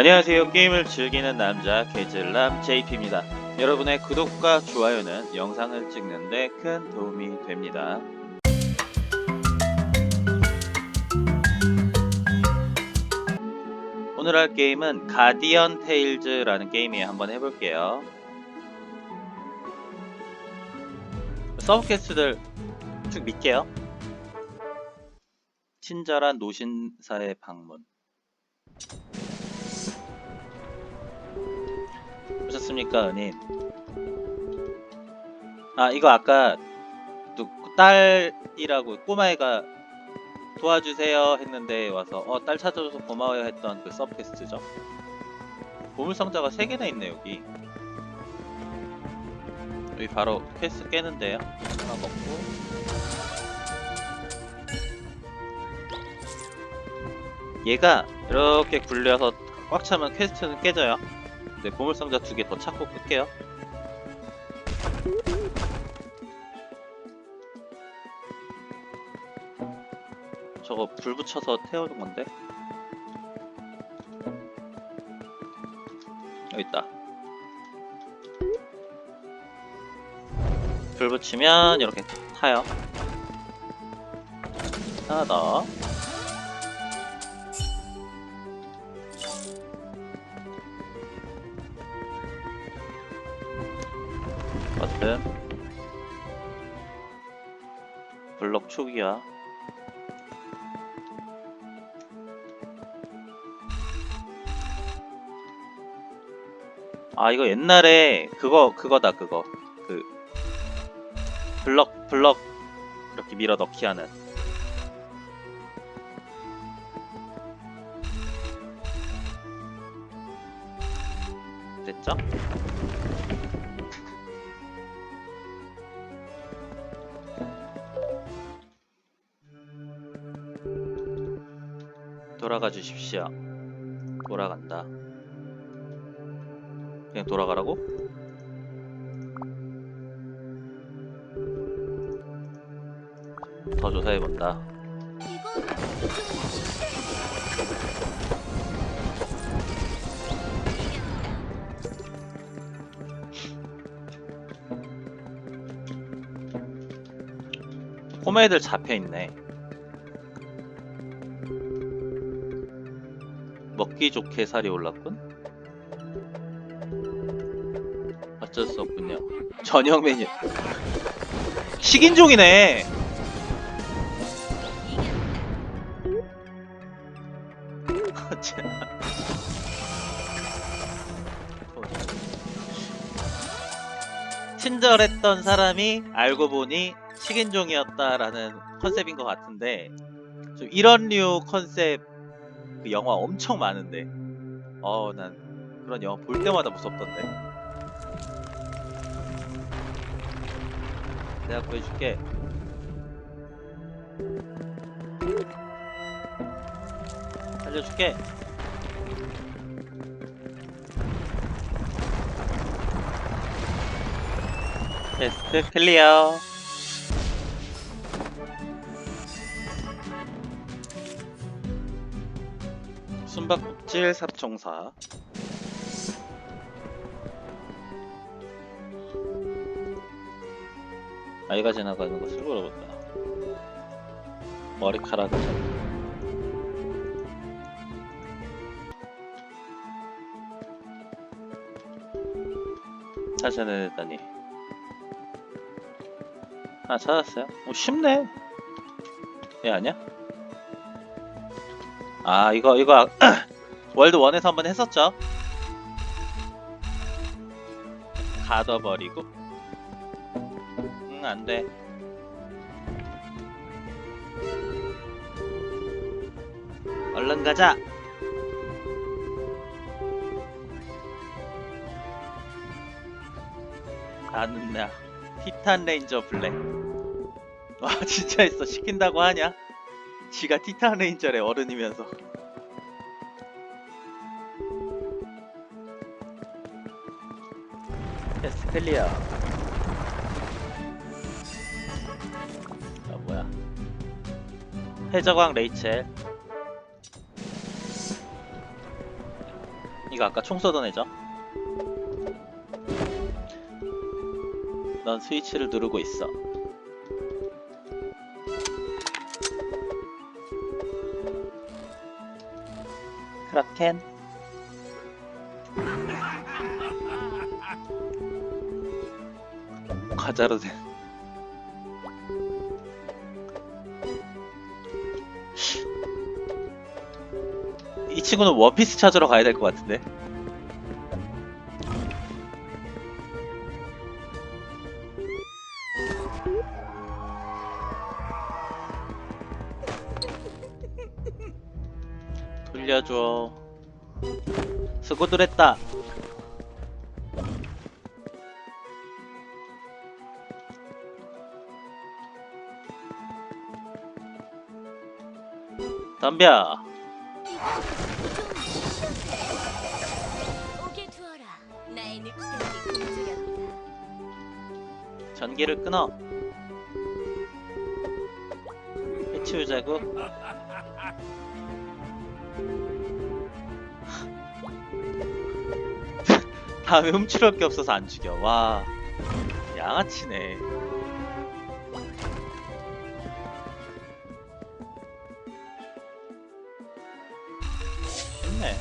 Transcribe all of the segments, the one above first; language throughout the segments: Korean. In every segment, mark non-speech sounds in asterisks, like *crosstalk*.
안녕하세요. 게임을 즐기는 남자 개질남 JP입니다. 여러분의 구독과 좋아요는 영상을 찍는데 큰 도움이 됩니다. 오늘 할 게임은 가디언 테일즈라는 게임이에요. 한번 해볼게요. 서브캐스트들 쭉 믿게요. 친절한 노신사의 방문. 보셨습니까, 은인? 아, 이거 아까 누, 딸이라고 꼬마애가 도와주세요 했는데 와서 어, 딸 찾아줘서 고마워요 했던 그 서브퀘스트죠. 보물상자가 3개나 있네, 여기. 여기 바로 퀘스트 깨는데요. 하나 먹고. 얘가 이렇게 굴려서 꽉 차면 퀘스트는 깨져요. 네, 보물상자 두 개 더 찾고 끌게요. 저거 불 붙여서 태우는 건데. 여기 있다. 불 붙이면 이렇게 타요. 하나 더. 버튼 블럭 초기화 아 이거 옛날에 그거 그거다 그거. 그 블럭 블럭 이렇게 밀어 넣기 하는. 됐죠? 돌아가 주십시오. 돌아간다. 그냥 돌아가라고? 더 조사해본다. 꼬매들 잡혀있네. 먹기 좋게 살이 올랐군? 어쩔 수 없군요. *laughs* 저녁 메뉴. 식인종이네! 참. *laughs* 친절했던 사람이 알고 보니 식인종이었다라는 컨셉인 것 같은데 좀 이런 류 컨셉 그 영화 엄청 많은데. 어 난 그런 영화 볼 때마다 무섭던데. 내가 구해줄게. 살려줄게. 테스트 클리어 숨바꼭질 삽총사 아이가 지나가는 것을 물어본다 머리카락을 잡다 찾아내다니 아 찾았어요? 오 쉽네 얘 아니야? 아 이거 이거 *clears throat* 월드 1에서 한번 했었죠? 가둬버리고. 응 안돼. 얼른 가자. 나는 나 티탄 레인저 블랙. 와 *laughs* 진짜 있어. 시킨다고 하냐 지가 티탄 레인저래 어른이면서 테스트 클리어 아 뭐야 해적왕 레이첼 이거 아까 총 쏘던 애죠? 넌 스위치를 누르고 있어. 크라켄? 과자로 된. 이 친구는 원피스 찾으러 가야 될 것 같은데. 수고들 했다. 덤벼. 오게 두어라. 나의 늑대들이 공주였다. 전기를 끊어. 해치우자고. 다음에 훔치러 게 없어서 안 죽여. 와, 양아치네. 좋네.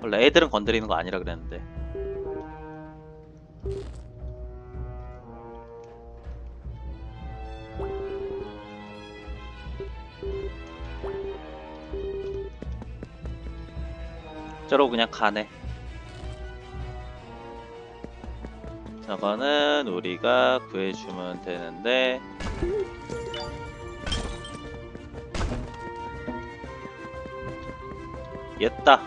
원래 애들은 건드리는 거 아니라 그랬는데. 저러고 그냥 가네. 저거는 우리가 구해주면 되는데 옛다.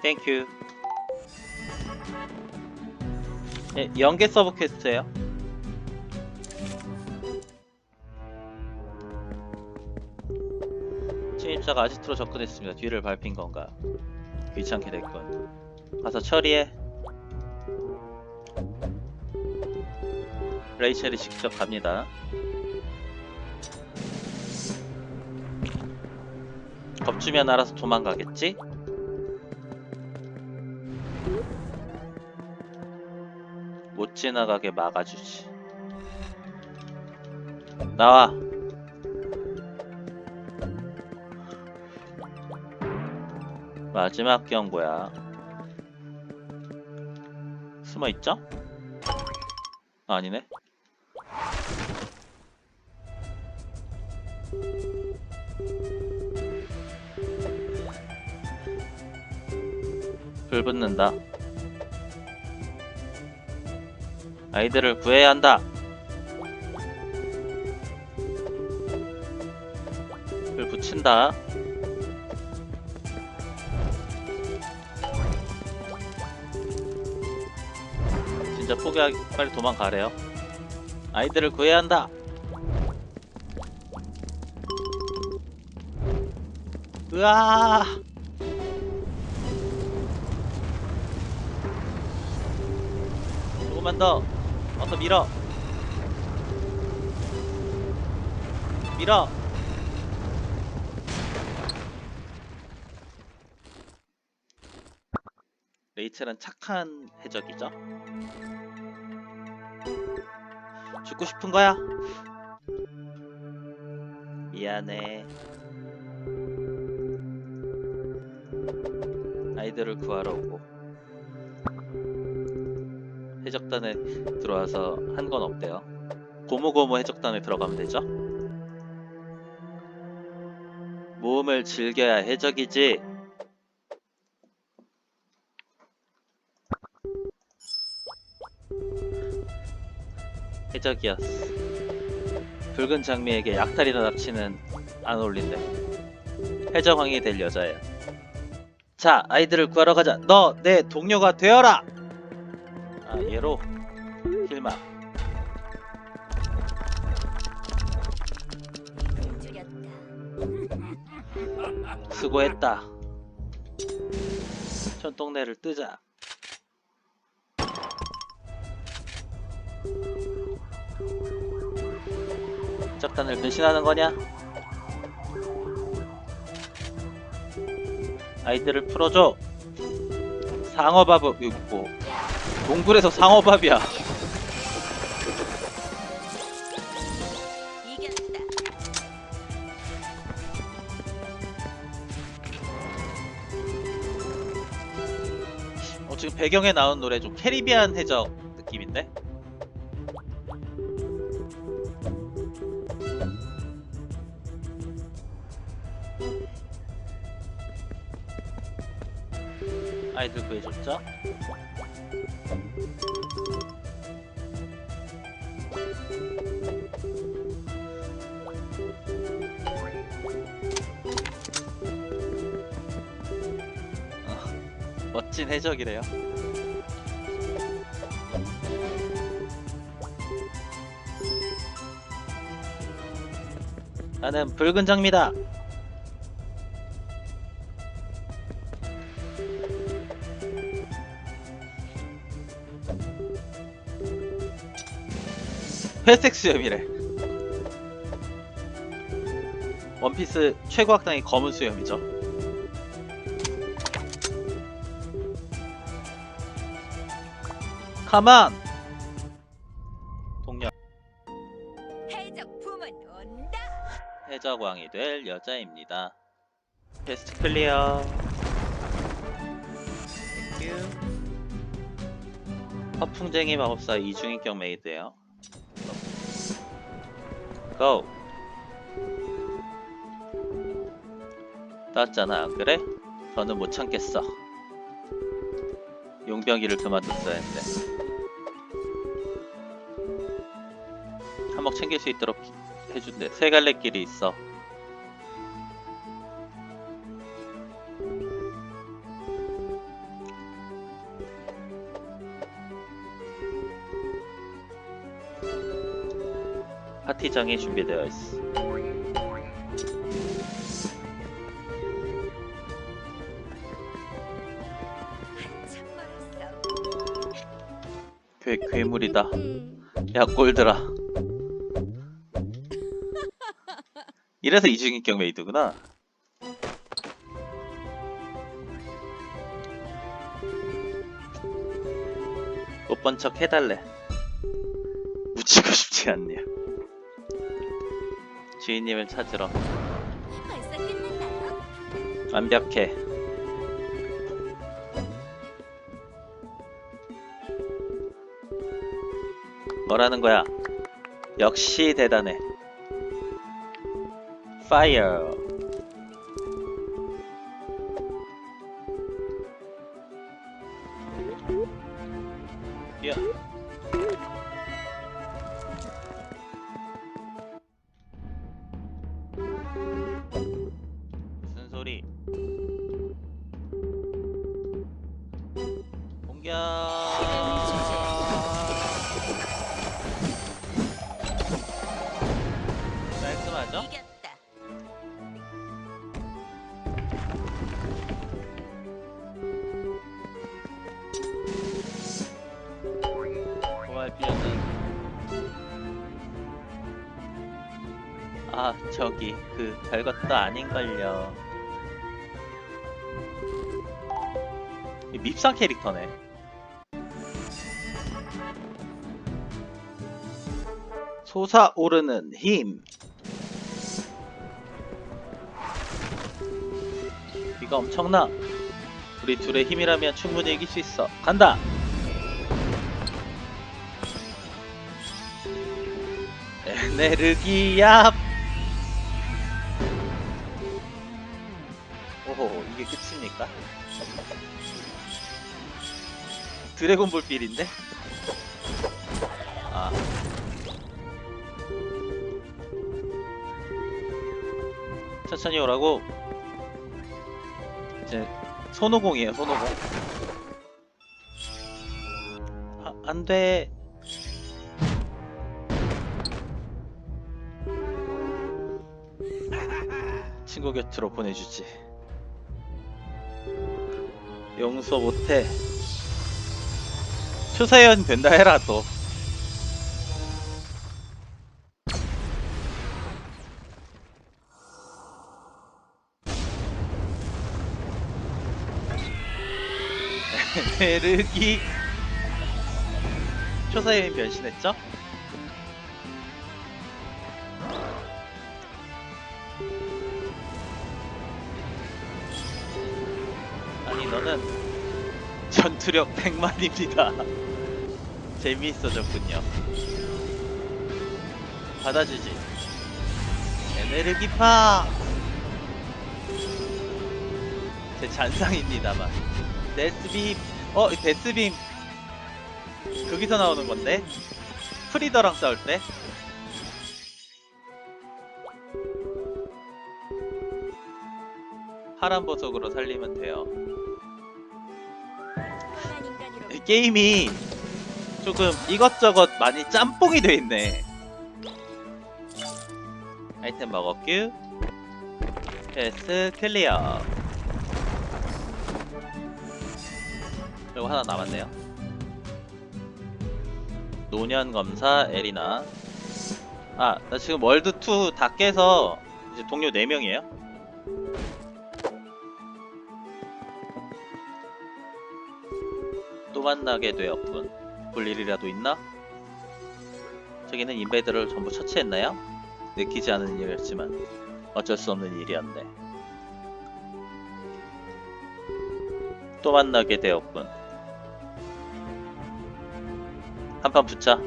땡큐. 예, 연계 서브 퀘스트예요. 침입자가 아지트로 접근했습니다. 뒤를 밟힌 건가? 귀찮게 됐군. 가서 처리해. 레이첼이 직접 갑니다. 겁주면 알아서 도망가겠지? 못 지나가게 막아주지. 나와. 마지막 경고야. 숨어 있죠? 아니네. 불 붙는다. 아이들을 구해야 한다. 불 붙인다. 진짜 포기하기 빨리 도망가래요. 아이들을 구해야 한다. 으아! 조금만 더. 어서 밀어. 밀어. 레이첼은 착한 해적이죠. 죽고 싶은 거야? 미안해. 아이들을 구하러 오고 해적단에 들어와서 한 건 없대요. 고무고무 해적단에 들어가면 되죠. 모험을 즐겨야 해적이지. 해적이었어. 붉은 장미에게 약탈이나 납치는 안 어울린대. 해적왕이 될 여자야. 자, 아이들을 구하러 가자. 너 내 동료가 되어라. 아, 얘로 힐마. 공주였다. *laughs* 수고했다. 전동네를 뜨자. 작단을 배신하는 거냐? 아이들을 풀어줘. 상어밥 이거 뭐 동굴에서 상어밥이야. 어, 지금 배경에 나온 노래 좀 캐리비안 해적 느낌인데? 아이들 구해줬죠? 어, 멋진 해적이래요. 나는 붉은 장미다. 회색 수염이래. 원피스 최고 악당이 검은 수염이죠. 가만. 동료 해적 품은 온다. 해적왕이 될 여자입니다. 베스트 클리어. 땡큐. 허풍쟁이 마법사 이중인격 메이드예요. 고. 땄잖아 안 그래? 더는 못 참겠어. 용병기를 그만뒀어야 했는데. 한몫 챙길 수 있도록 해준대. 세 갈래 길이 있어. 파티장이 준비되어 있어. 괴, 괴물이다. 야 꼴들아. 이래서 이중인격 메이드구나. 못 본 척 해달래. *laughs* 묻히고 싶지 않네요. 주인님을 찾으러 끝났나요? 완벽해. 뭐라는 거야? 역시 대단해. 파 저기 그 별것도 아닌걸요. 이 밉상 캐릭터네. 솟아오르는 힘. 이거 엄청나. 우리 둘의 힘이라면 충분히 이길 수 있어. 간다! 에네르기압 끝입니까? 드래곤볼 빌인데? 아. 천천히 오라고. 이제 손오공이에요 손오공. 아, 안돼. 친구 곁으로 보내주지 용서 못해. 추세연 된다 해라 또. *laughs* 에르기 초사여인 변신했죠? 너는 전투력 100만입니다. *laughs* 재미있어졌군요. 받아주지. 에네르기파! 제 잔상입니다만. 데스빔. 어 데스빔. 거기서 나오는 건데? 프리더랑 싸울 때? 파란 보석으로 살리면 돼요 게임이 조금 이것저것 많이 짬뽕이 돼 있네. 아이템 먹었규 패스 클리어. 그리고 하나 남았네요. 노년 검사 에리나. 아 나 지금 월드 2 다 깨서 이제 동료 4명이에요 또 만나게 되었군 볼 일이라도 있나? 저기는 인베이더를 전부 처치했나요? 느끼지 않은 일이었지만 어쩔 수 없는 일이었네 또 만나게 되었군 한판 붙자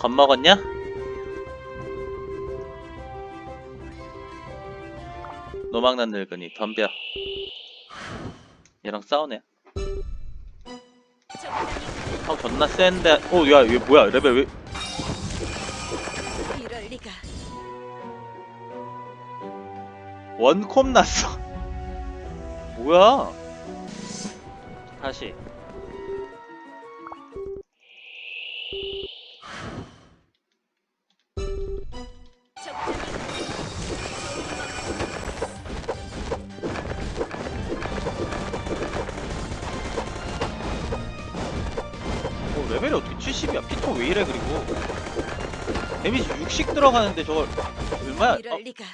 겁먹었냐? 노망난 늙은이 덤벼 얘랑 싸우네. 형 존나 센데. 어야 얘 뭐야? 레벨 왜? 이럴 리가. 원콤 났어. *laughs* 뭐야? 다시 레벨이 어떻게 70이야? 피터 왜 이래 그리고? 데미지 60 들어가는데 저걸 얼마야? 이럴 어, 리가.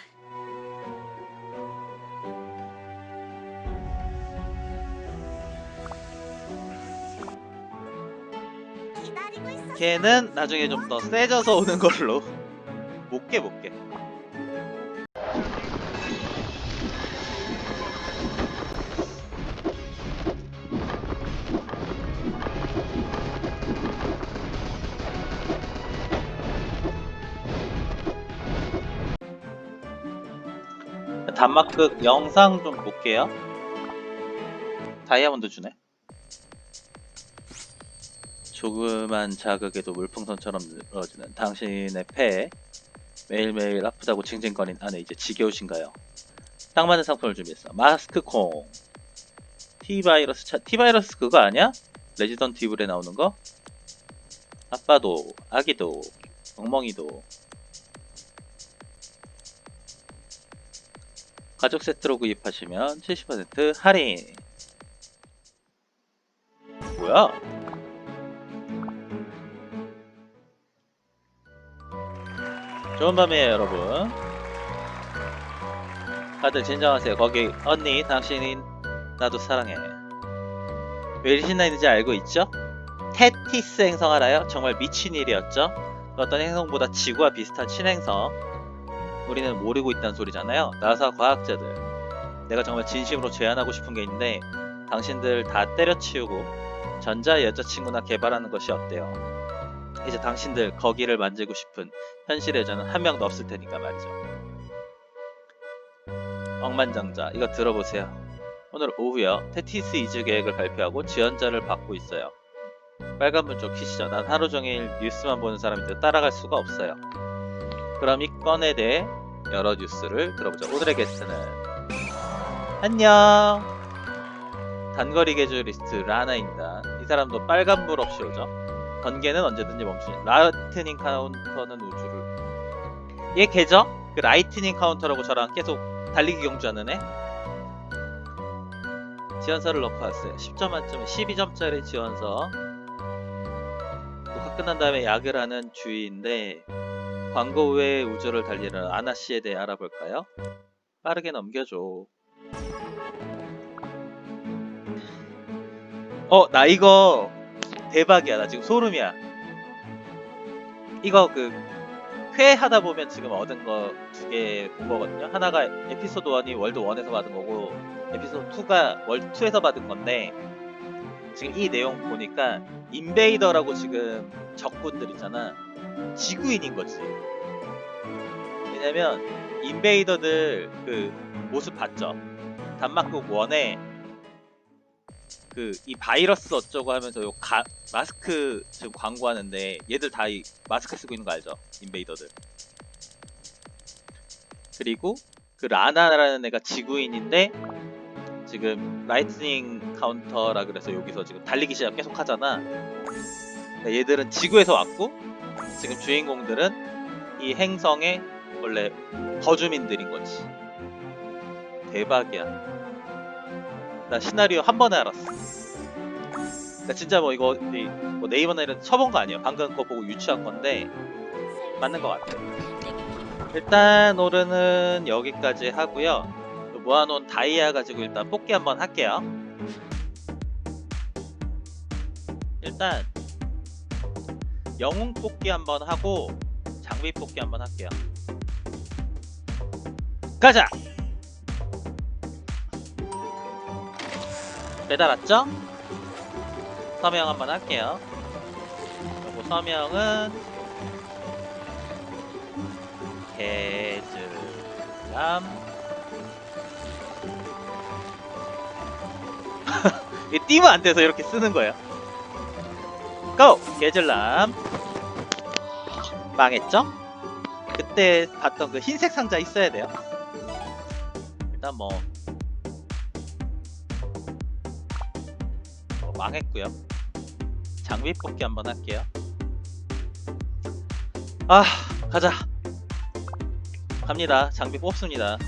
걔는 나중에 좀 더 세져서 오는 걸로. *laughs* 못깨 못깨 단막극 영상 좀 볼게요 다이아몬드 주네 조그만 자극에도 물풍선처럼 늘어지는 당신의 폐 매일매일 아프다고 징징거린 아내 이제 지겨우신가요? 딱 맞는 상품을 준비했어 마스크콩 T바이러스 차 T바이러스 그거 아니야? 레지던트 이블에 나오는 거? 아빠도 아기도 멍멍이도 가족 세트로 구입하시면 70% 할인 뭐야? 좋은 밤이에요 여러분 다들 진정하세요 거기 언니 당신인 나도 사랑해 왜 이리 신나 있는지 알고 있죠? 테티스 행성 알아요? 정말 미친 일이었죠? 그 어떤 행성보다 지구와 비슷한 신행성 우리는 모르고 있다는 소리잖아요 나사 과학자들 내가 정말 진심으로 제안하고 싶은 게 있는데 당신들 다 때려치우고 전자 여자친구나 개발하는 것이 어때요? 이제 당신들 거기를 만들고 싶은 현실에 저는 한 명도 없을 테니까 말이죠. 억만장자 이거 들어보세요. 오늘 오후요 테티스 이주 계획을 발표하고 지원자를 받고 있어요. 빨간불 좀 키시죠. 난 하루 종일 뉴스만 보는 사람인데 따라갈 수가 없어요. 그럼 이 건에 대해 여러 뉴스를 들어보자. 오늘의 게스트는 안녕. 단거리 개주 리스트 라나입니다. 이 사람도 빨간불 없이 오죠. 번개는 언제든지 멈추니 라트닝 카운터는 우주를 얘 걔죠? 그 라이트닝 카운터라고 저랑 계속 달리기 경주하는 애 지원서를 넣고 왔어요 10점 만점에 12점짜리 지원서 녹화 끝난 다음에 약을 하는 주의인데 광고 외에 우주를 달리는 아나 씨에 대해 알아볼까요? 빠르게 넘겨줘 어 나 이거 대박이야 나 지금 소름이야 이거 그 회 하다 보면 지금 얻은 거 두 개 본 거거든요. 하나가 에피소드 1이 월드 1에서 받은 거고 에피소드 2가 월드 2에서 받은 건데 지금 이 내용 보니까 인베이더라고 지금 적군들 있잖아. 지구인인 거지. 왜냐면 인베이더들 그 모습 봤죠. 단막극 1에 그 이 바이러스 어쩌고 하면서 요 가, 마스크 지금 광고하는데 얘들 다 이 마스크 쓰고 있는 거 알죠? 인베이더들. 그리고 그 라나라는 애가 지구인인데 지금 라이트닝 카운터라 그래서 여기서 지금 달리기 시작 계속 하잖아. 그러니까 얘들은 지구에서 왔고 지금 주인공들은 이 행성의 원래 거주민들인 거지. 대박이야. 나 시나리오 한 번에 알았어. 나 진짜 뭐 이거 이- 뭐 네이버나 이런 쳐본 거 아니에요. 방금 그거 보고 유추한 건데 맞는 것 같아. 일단 오르는 여기까지 하고요. 그 모아놓은 다이아 가지고 일단 뽑기 한번 할게요. 일단 영웅 뽑기 한번 하고 장비 뽑기 한번 할게요. 가자. 배달 왔죠? 서명 한번 할게요. 그리고 서명은 개즈람 *laughs* 이 띄면 안 돼서 이렇게 쓰는 거예요. 고! 개즐람 망했죠? 그때 봤던 그 흰색 상자 있어야 돼요. 일단 뭐, 뭐 망했고요. 장비 뽑기 한번 할게요. 아 가자. 갑니다. 장비 뽑습니다.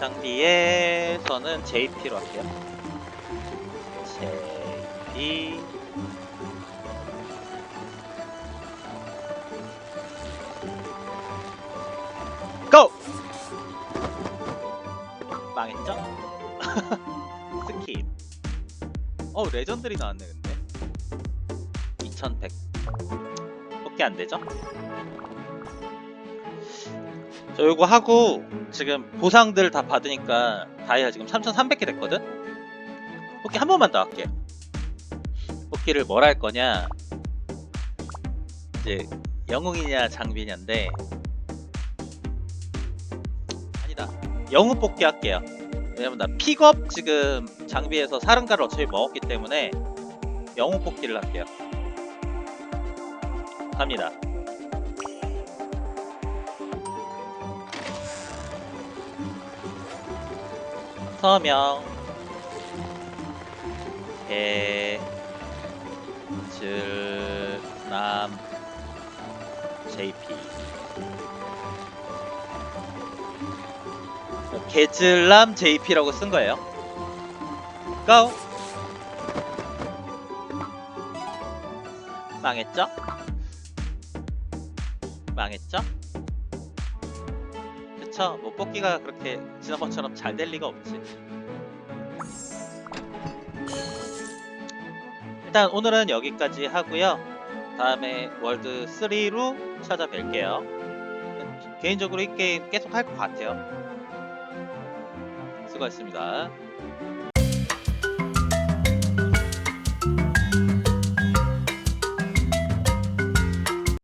장비에서는 JP로 할게요. JP 고! 망했죠? *laughs* 스킵. 어 레전드리 나왔네 근데. 2100 뽑기 안 되죠? 저 요거 하고 지금 보상들 다 받으니까 다이아 지금 3300개 됐거든? 뽑기 한 번만 더 할게 뽑기를 뭘 할 거냐? 이제 영웅이냐 장비냐인데 아니다. 영웅 뽑기 할게요. 왜냐면 나 픽업 지금 장비에서 사른가를 어차피 먹었기 때문에 영웅 뽑기를 할게요. 갑니다. 서명. 개 즐남 JP 개즐남 JP라고 쓴 거예요. 고! 망했죠? 망했죠? 그쵸? 뭐 뽑기가 그렇게 지난번처럼 잘 될 리가 없지. 일단 오늘은 여기까지 하고요. 다음에 월드 3로 찾아뵐게요. 개인적으로 이 게임 계속 할 것 같아요. 수고하셨습니다.